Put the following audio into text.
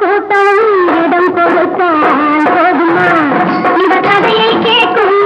கூட்டம் இடம் கொடுத்தான் போதுமா? இந்த கதையை கேட்கும்